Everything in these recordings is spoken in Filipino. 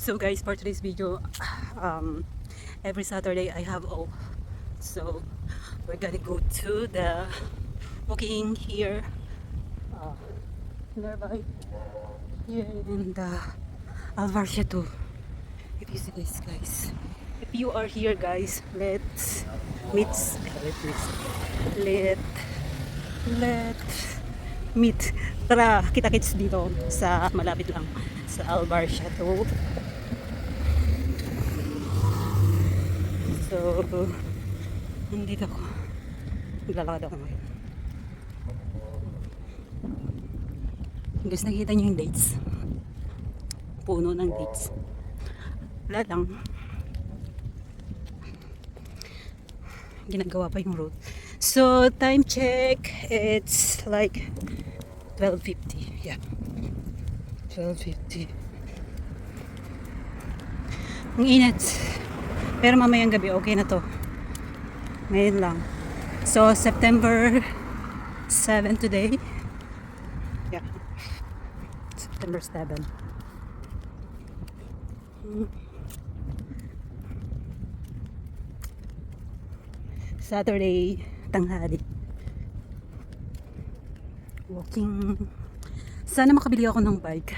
So guys, for today's video, um, every Saturday I have off. So we're gonna go to the walking here, uh, nearby here in the Alvar Chateau. If you see this, guys. If you are here, guys, let's meet. Let let meet. Tara, kita-kits dito sa malapit lang sa Alvar Chateau. So, nandito ako. Naglalakad ako ngayon. Guys, nakita niyo yung dates. Puno ng dates. Wala lang. Ginagawa pa yung road. So, time check. It's like 12.50. Yeah. 12.50. Ang init. Pero mamayang gabi, okay na to. Ngayon lang. So, September 7 today. Yeah. September 7. Hmm. Saturday, tanghali. Walking. Sana makabili ako ng bike.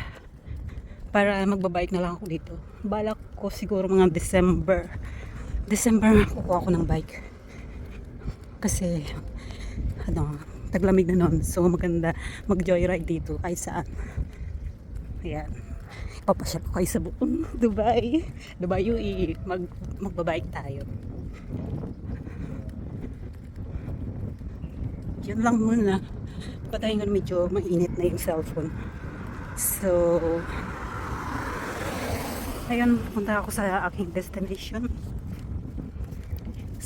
Para magbabike na lang ako dito. Balak ko siguro mga December. December kukuha ako ng bike. Kasi, ano, taglamig na nun. So, maganda mag-joyride dito. Ay, saan? Ayan. Papasyal ko kayo sa buong Dubai. Dubai UE. Mag, magbabike tayo. Yun lang muna. Patayin ko na medyo mainit na yung cellphone. So, ayun, punta ako sa aking destination.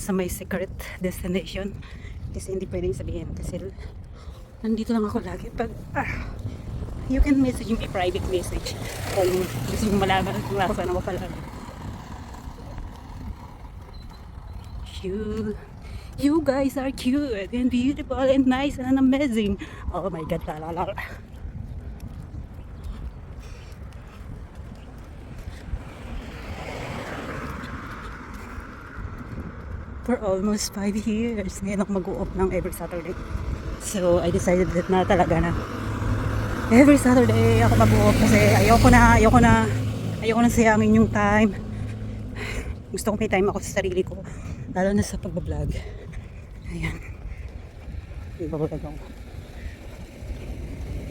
Sa may secret destination. Kasi hindi pwedeng sabihin. Kasi nandito lang ako lagi. Pag, ah, you can message me private message. Kung gusto mo malaman kung nasaan ako palagi. You, you guys are cute and beautiful and nice and amazing. Oh my God, la la la. For almost five years, ngayon ako mag-off ng every Saturday. So, I decided that na talaga na every Saturday ako mag-off kasi ayoko na, ayoko na, ayoko na sayangin yung time. Gusto ko may time ako sa sarili ko. Lalo na sa pagbablog. Ayan. Ibabalag ako.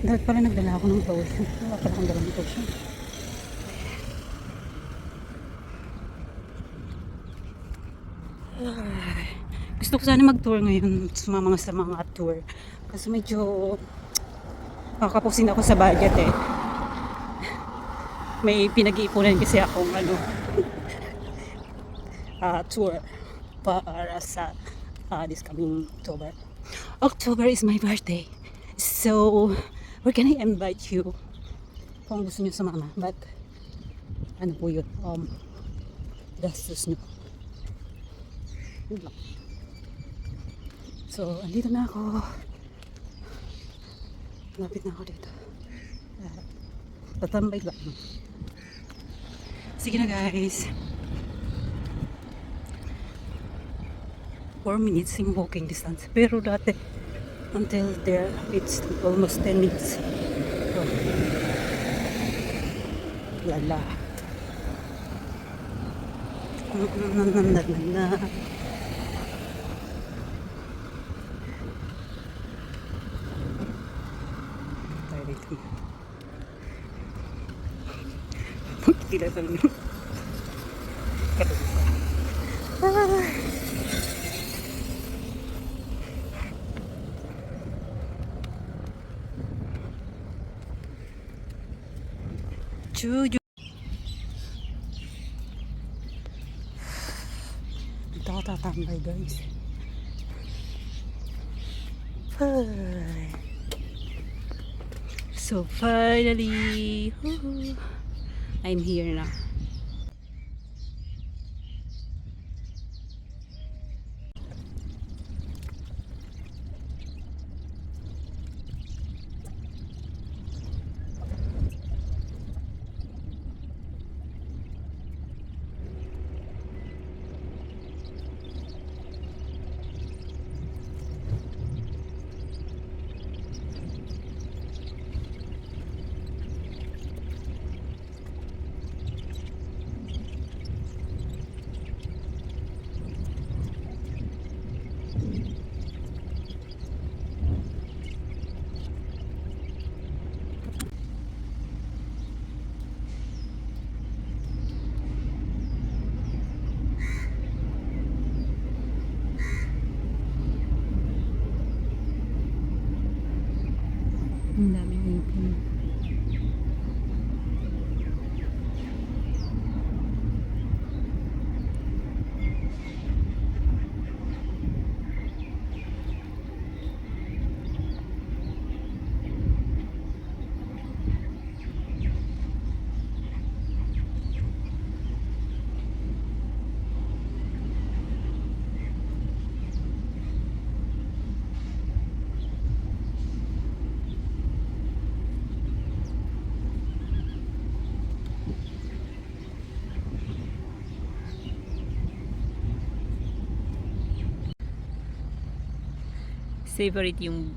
Dapat pala nagdala ako ng lotion. Wala pala akong dala ng lotion. Ay, Gusto ko sana mag-tour ngayon. Sumama sa mga tour. Kasi medyo makakapusin ako sa budget eh. May pinag-iipunan kasi akong ano ah, tour para sa ah, this coming October. October is my birthday. So, we're gonna invite you kung gusto nyo sumama. But, ano po yun? Um, gastos nyo. So, andito na ako. Lapit na ako dito. Tatambay lang. Sige na guys. 4 minutes in walking distance. Pero dati, until there, it's almost 10 minutes. So, lala. Na, na, na, na, na, na. Tayo dito. Pagkila sa mga. Ah. Chuju. Dito ako tatambay guys. Ay. So finally, woohoo, I'm here now. Favorite yung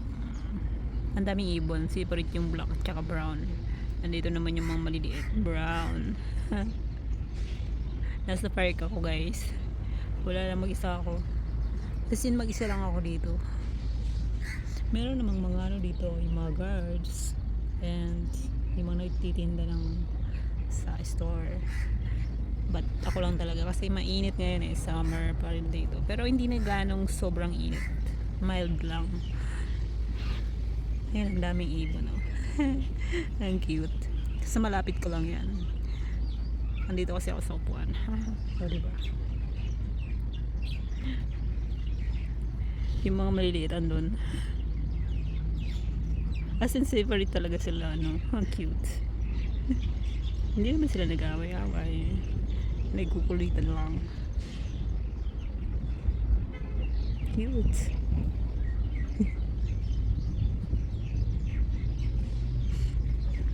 ang daming ibon. Favorite yung black at saka brown. Nandito naman yung mga maliliit. Brown. Nasa park ako guys. Wala lang mag-isa ako. Kasi mag-isa lang ako dito. Meron namang mga ano dito yung mga guards and yung mga nagtitinda ng sa store. But ako lang talaga kasi mainit ngayon eh. Summer pa rin dito. Pero hindi na ganong sobrang init mild lang Ayan, ang daming ibon, oh. ang cute. Kasi malapit ko lang yan. Andito kasi ako sa upuan. o, diba? Yung mga maliliit andun. As in, favorite talaga sila, no? Ang cute. Hindi naman sila nag-away-away. Nagkukulitan lang. Cute.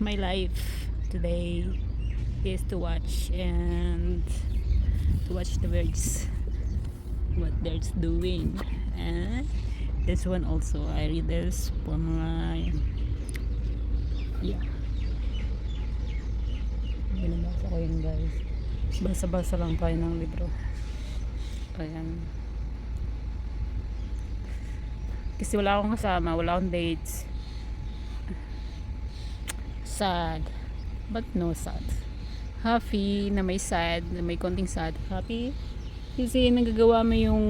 my life today is to watch and to watch the birds what they're doing. And this one also I read this for my yeah. Binabasa ko yun guys. Basa-basa lang tayo ng libro. Ayan kasi wala akong kasama wala akong dates. Sad. But no sad. Happy na may sad na may konting sad. Happy. Kasi nagagawa mo yung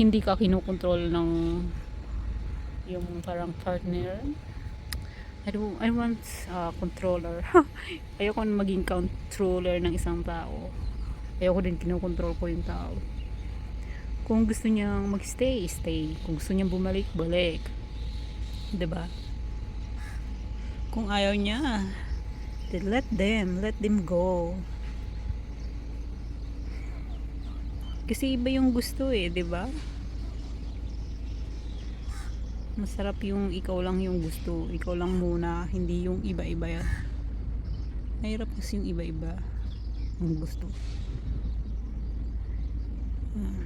hindi ka kinukontrol ng yung parang partner. I don't, I want uh, controller. Ayoko maging controller ng isang tao. Ayoko din kinokontrol ko yung tao kung gusto niyang magstay stay. Kung gusto niyang bumalik balik. 'di ba kung ayaw niya then let them. Let them go. Kasi iba yung gusto eh di ba masarap yung ikaw lang yung gusto. Ikaw lang muna hindi yung iba-iba mahirap kasi yung iba-iba ang gusto. Hmm.